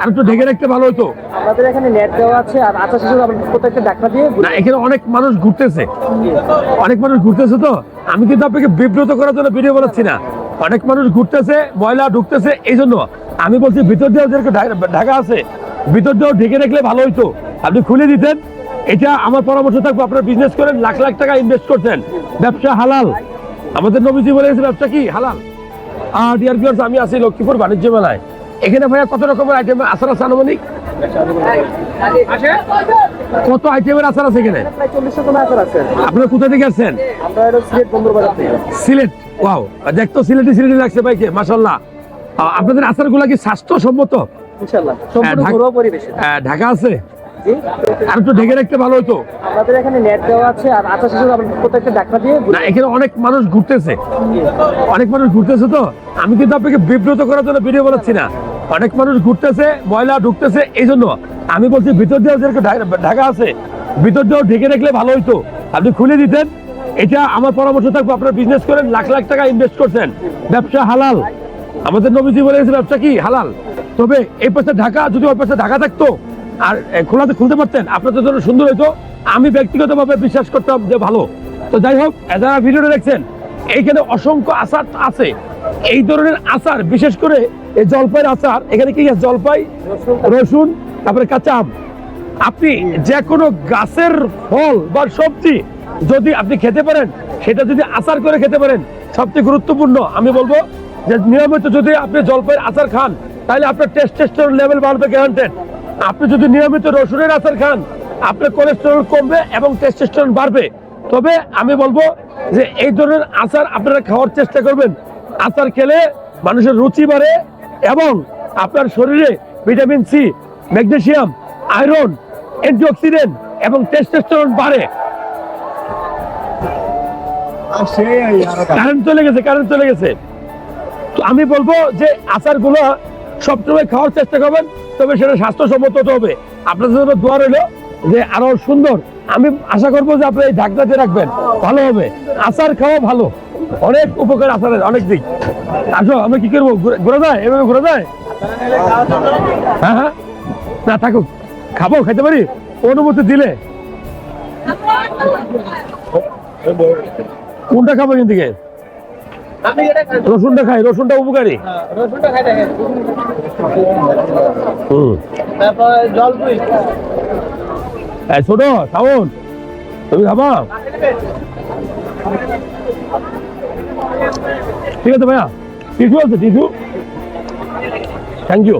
আর একটু ঢেকে রাখতে ভালো হতো। আমাদের এখানে নেট দেওয়া আছে আর আচার শেষে প্রত্যেকটা ডাক্তার দিয়ে না এখানে অনেক মানুষ ঘুরতেছে। অনেক মানুষ ঘুরতেছে তো। আমি কিন্তু আপনাকে বিব্রত করার জন্য ভিডিও বানাচ্ছি না। অনেক মানুষ ঘুরতেছে ময়লা ঢুকতেছে এই জন্য আমি বলছি ভিতর দিয়েও যেরকম ঢাকা আছে। ভিতর দিয়েও ঢেকে রাখলে ভালো হইতো। আপনি খুলে দিতেন। এটা আমার পরামর্শ থাকবে আপনার বিজনেস করেন লাখ লাখ টাকা ইনভেস্ট করছেন ব্যবসা হালাল। আমাদের নবীজি বলে গেছে ব্যবসা কি? হালাল। আর ডিয়ার ভিউয়ার্স আমি আছি লক্ষ্মীপুর বাণিজ্য মেলায়। এখানে ভাইয়া কত রকমের আইটেম আসার আছে আনুমানিক? কত আইটেমের আচার আছে এখানে? আপনারা কোথা থেকে আসছেন? সিলেট। ওয়াও দেখতো সিলেটে সিলেটে লাগছে ভাইকে মাসাল্লাহ আপনাদের আচারগুলো কি স্বাস্থ্যসম্মত? ইনশাল্লাহ সম্পূর্ণ ঢাক- আছে? আর একটু ঢেকে রাখতে ভালো হতো আমাদের এখানে নেট দেওয়া আছে আর আচার শেষে প্রত্যেকটা ডাক্তার দিয়ে না এখানে অনেক মানুষ ঘুরতেছে। অনেক মানুষ ঘুরতেছে তো। আমি কিন্তু আপনাকে বিব্রত করার জন্য ভিডিও বানাচ্ছি না। অনেক মানুষ ঘুরতেছে, ময়লা ঢুকতেছে এই জন্য আমি বলছি, ভিতর দিয়েও যেরকম ঢাকা আছে, ভিতর দিয়েও ঢেকে রাখলে ভালো হইতো। আপনি খুলে দিতেন, এটা আমার পরামর্শ থাকবে, আপনারা বিজনেস করেন, লাখ লাখ টাকা ইনভেস্ট করছেন। ব্যবসা হালাল। আমাদের নবীজি বলে গেছে ব্যবসা কি? হালাল। তবে এই পাশে ঢাকা, যদি ওই পাশে ঢাকা থাকতো, আর খোলাতে খুলতে পারতেন আপনাদের জন্য সুন্দর হইতো। আমি ব্যক্তিগতভাবে বিশ্বাস করতাম যে ভালো। তো যাই হোক যারা ভিডিওটা দেখছেন, এইখানে অসংখ্য আচার আছে। এই ধরনের আচার, বিশেষ করে এই জলপাইয়ের আচার, এখানে কি আছে? জলপাই, রসুন, তারপরে কাঁচা আম। আপনি যে কোনো গাছের ফল বা সবজি যদি আপনি খেতে পারেন, সেটা যদি আচার করে খেতে পারেন, সবচেয়ে গুরুত্বপূর্ণ। আমি বলব যে নিয়মিত যদি আপনি জলপাইয়ের আচার খান, তাহলে আপনার টেস্ট টেস্টেস্টোর লেভেল বাড়বে গ্যারান্টেড আপনি যদি নিয়মিত রসুনের আচার খান, আপনার কোলেস্টেরল কমবে এবং টেস্টেস্টোরন বাড়বে। তবে আমি বলব যে এই ধরনের আচার আপনারা খাওয়ার চেষ্টা করবেন। আচার খেলে মানুষের রুচি বাড়ে এবং আপনার শরীরে vitamin C magnesium iron, antioxidant এবং টেস্টোস্টেরন বাড়ে। কারেন্ট চলে গেছে, কারেন্ট চলে গেছে। তো আমি বলব যে আচারগুলো সবসময় খাওয়ার চেষ্টা করবেন, তবে সেটা স্বাস্থ্যসম্মত হবে। আপনাদের জন্য দোয়া রইল যে আরও সুন্দর। আমি আশা করব যে আপনি এই ঢাকনাতে রাখবেন। ভালো হবে। আচার খাওয়া ভালো। অনেক উপকার আচারের অনেক দিক। আসো আমরা কি করব? ঘুরে- যায়? এভাবে ঘুরে যায়? হ্যাঁ হ্যাঁ। না, থাকুক। খাব খেতে পারি? অনুমতি দিলে। কোনটা খাব থেকে? রসুনটা খাই, রসুনটা উপকারী। ছোট সাউন তুমি খাবা? ঠিক আছে ভাইয়া। টিসু আছে টিসু। Thank you